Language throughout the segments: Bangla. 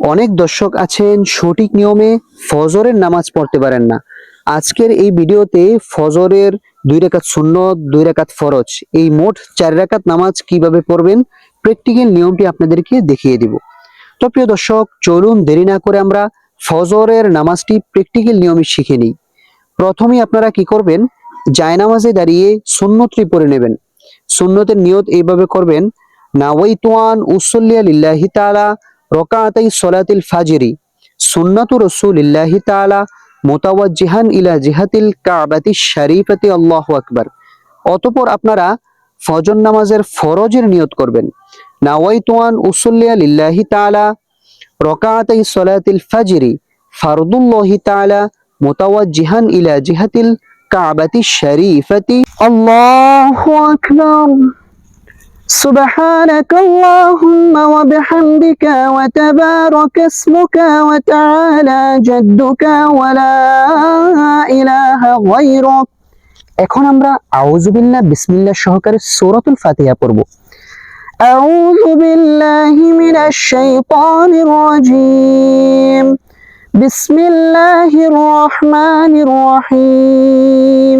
অনেক দর্শক আছেন, সঠিক নিয়মে ফজরের নামাজ পড়তে পারেন না। আজকের এই ভিডিওতে ফজরের দুই রাকাত সুন্নত, দুই রাকাত ফরজ, এই মোট চার রাকাত নামাজ কীভাবে পড়বেন, প্র্যাকটিক্যাল নিয়মটি আপনাদেরকে দেখিয়ে দিব। তো প্রিয় দর্শক, চলুন দেরি না করে আমরা ফজরের নামাজটি প্র্যাকটিক্যাল নিয়মে শিখে নিই। প্রথমেই আপনারা কি করবেন, জায়নামাজে দাঁড়িয়ে সুন্নতটি পড়ে নেবেন। সুন্নতের নিয়ত এইভাবে করবেন, নাওয়াইতুয়ান উসল্লিয়া লিল্লাহি তাআলা রকাআতাই সলাতিল ফাজরি, সুন্নাতু রাসূলিল্লাহি তাআলা, মুতাওয়াজ্জিহান ইলা জিহাতিল কাবাতি শরীফাতি, আল্লাহু আকবার। অতঃপর আপনারা ফজর নামাজের ফরজের নিয়ত করবেন। নাওয়াইতুয়ান উসল্লিয়া লিল্লাহি তাআলা, রকাআতাই সলাতিল ফাজরি, ফারদুল্লাহি তাআলা, মুতাওয়াজ্জিহান ইলা জিহাতিল কাবাতি শরীফাতি, আল্লাহু আকবার। سبحانك اللهم وبحمدك وتبارك اسمك وتعالى جدك ولا إله غيرك এখন আমরা আউযুবিল্লাহ বিসমিল্লাহ সহকারে সূরাতুল ফাতিহা পড়ব أعوذ بالله من الشيطان الرجيم بسم الله الرحمن الرحيم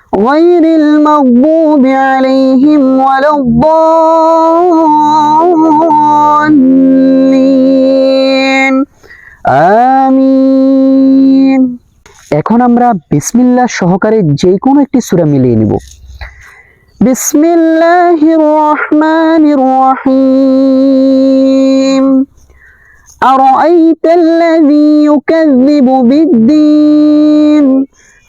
غير المغضوب عليهم ولا الضالين আমিন এখন আমরা বিসমিল্লাহ সহকারে যে কোনো একটি সূরা মিলিয়ে নিব বিসমিল্লাহির রহমানির রহিম أرأيت الذي يكذب بالدين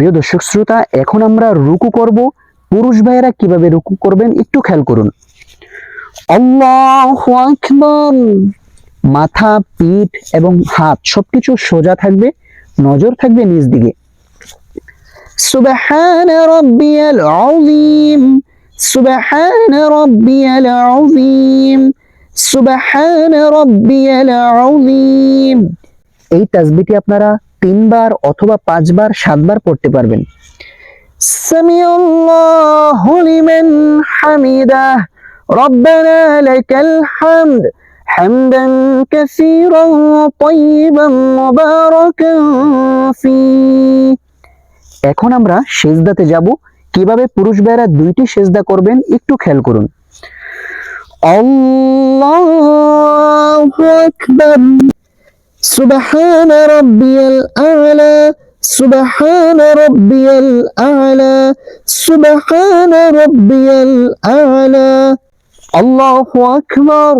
প্রিয় দর্শক শ্রোতা, এখন আমরা রুকু করব। পুরুষ ভাইয়েরা কীভাবে রুকু করবেন একটু খেয়াল করুন। মাথা, পিঠ এবং হাত সবকিছু সোজা থাকবে, নজর থাকবে নিচ দিকে। সুবহান রাব্বিয়াল আযীম! সুবহান রাব্বিয়াল আযীম! সুবহান রাব্বিয়াল আযীম! এই তাসবিহটি আপনারা তিনবার অথবা পাঁচবার সাতবার পড়তে পারবেন সামি আল্লাহু লিমান হামিদাহ ربنا لك الحمد حمدا كثيرا طيبا مباركا فيه এখন আমরা সেজদাতে যাব কিভাবে পুরুষ ভাইরা দুইটি সেজদা করবেন একটু খেয়াল করুন আল্লাহু আকবার সুবহান রাব্বিয়াল আ'লা সুবহান রাব্বিয়াল আ'লা সুবহান রাব্বিয়াল আ'লা আল্লাহু আকবার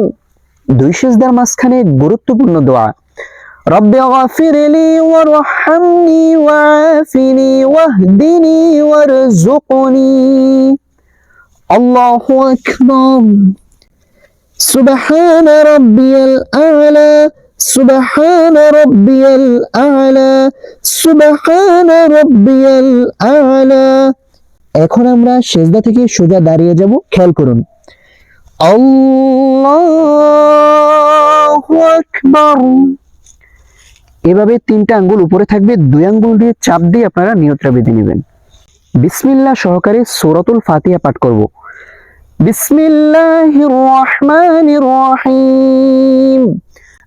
দুই সেজদার মাঝখানে গুরুত্বপূর্ণ দোয়া رب اغفر لي وارحمني وعافني واهدني وارزقني الله أكبر سبحان ربي الأعلى سبحان ربي الأعلى سبحان ربي الأعلى এখন আমরা সেজদা থেকে সোজা দাঁড়িয়ে যাব খেয়াল করুন আল্লাহু আকবার এভাবে তিনটা আঙ্গুল উপরে থাকবে দুই আঙ্গুল দিয়ে চাপ দিয়ে আপনারা নিয়তটা বেঁধে নেবেন বিসমিল্লাহ সহকারে সূরাতুল ফাতিহা পাঠ করব বিসমিল্লাহির রহমানির রহিম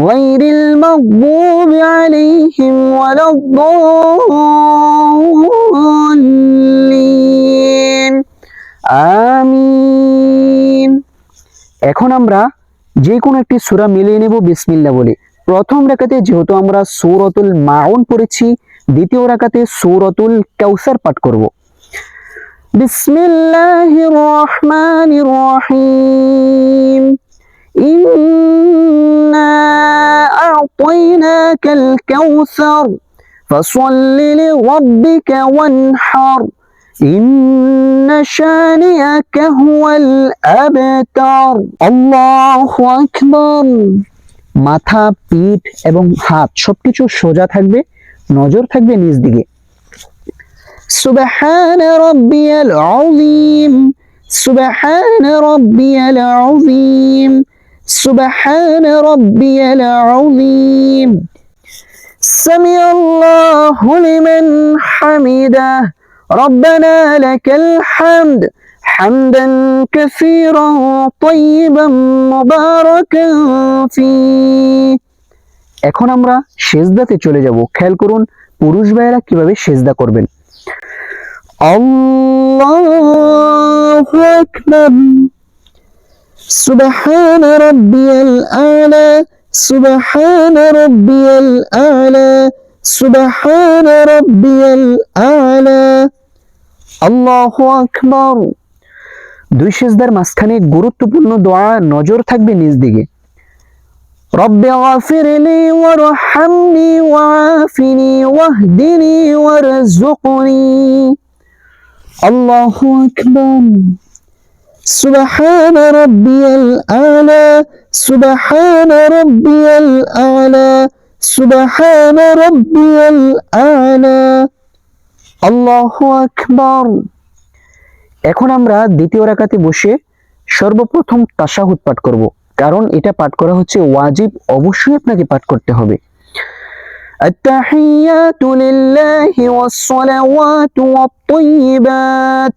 غير المغضوب عليهم ولا الضالين আমিন এখন আমরা যে কোনো একটি সূরা মিলিয়ে নেব বিসমিল্লাহ বলে প্রথম রাকাতে যেহেতু আমরা সূরাতুল মাউন পড়েছি দ্বিতীয় রাকাতে সূরাতুল কাউসার পাঠ করব বিসমিল্লাহির রহমানির রহিম إنا أعطيناك الكوثر فصل لربك وانحر إن شانئك هو الأبتر الله أكبر মাথা পিঠ এবং হাত সবকিছু সোজা থাকবে নজর থাকবে নিজ দিকে সুবহান রব্বিয়াল আযীম সুবহান রব্বিয়াল আযীম সুবহান রব্বিয়াল আযীম سمع الله لمن حمده ربنا لك الحمد حمدا كثيرا طيبا مباركا فيه এখন আমরা সেজদাতে চলে যাব খেয়াল করুন পুরুষ ভাইয়েরা কিভাবে সেজদা করবেন আল্লাহু আকবার সুবহান রাব্বিয়াল আলা সুবহান রাব্বিয়াল আলা সুবহান রাব্বিয়াল আলা আল্লাহু আকবার দুই সেজদার মাঝখানে গুরুত্বপূর্ণ দোয়া নজর থাকবে নিজ দিকে رب اغفر لي وارحمني وعافني واهدني وارزقني الله أكبر سبحان ربي الأعلى سبحان ربي الأعلى سبحان ربي الأعلى الله أكبر এখন আমরা দ্বিতীয় রাকাতে বসে সর্বপ্রথম তাশাহুদ পাঠ করব কারণ এটা পাঠ করা হচ্ছে ওয়াজিব অবশ্যই আপনাকে পাঠ করতে হবে التحيات لله والصلوات والطيبات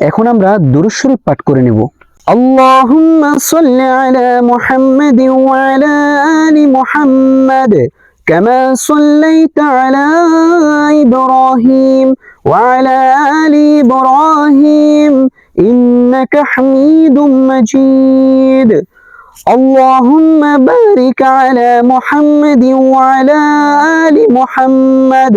এখন আমরা দুরূদ শরীফ পাঠ করে নেব اللهم صل على محمد وعلى آل محمد كما صليت على إبراهيم وعلى آل إبراهيم إنك حميد مجيد اللهم بارك على محمد وعلى آل محمد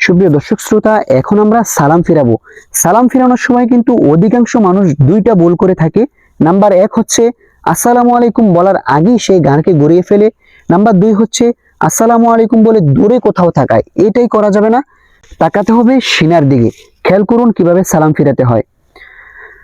সুপ্রিয় দর্শক শ্রোতা, এখন আমরা সালাম ফেরাবো। সালাম ফেরানোর সময় কিন্তু অধিকাংশ মানুষ দুইটা ভুল করে থাকে। নাম্বার এক হচ্ছে, আসসালামু আলাইকুম বলার আগেই সেই গানকে গড়িয়ে ফেলে। নাম্বার দুই হচ্ছে, আসসালামু আলাইকুম বলে দূরে কোথাও থাকায়। এটাই করা যাবে না। তাকাতে হবে সিনার দিকে। খেয়াল করুন কীভাবে সালাম ফেরাতে হয়।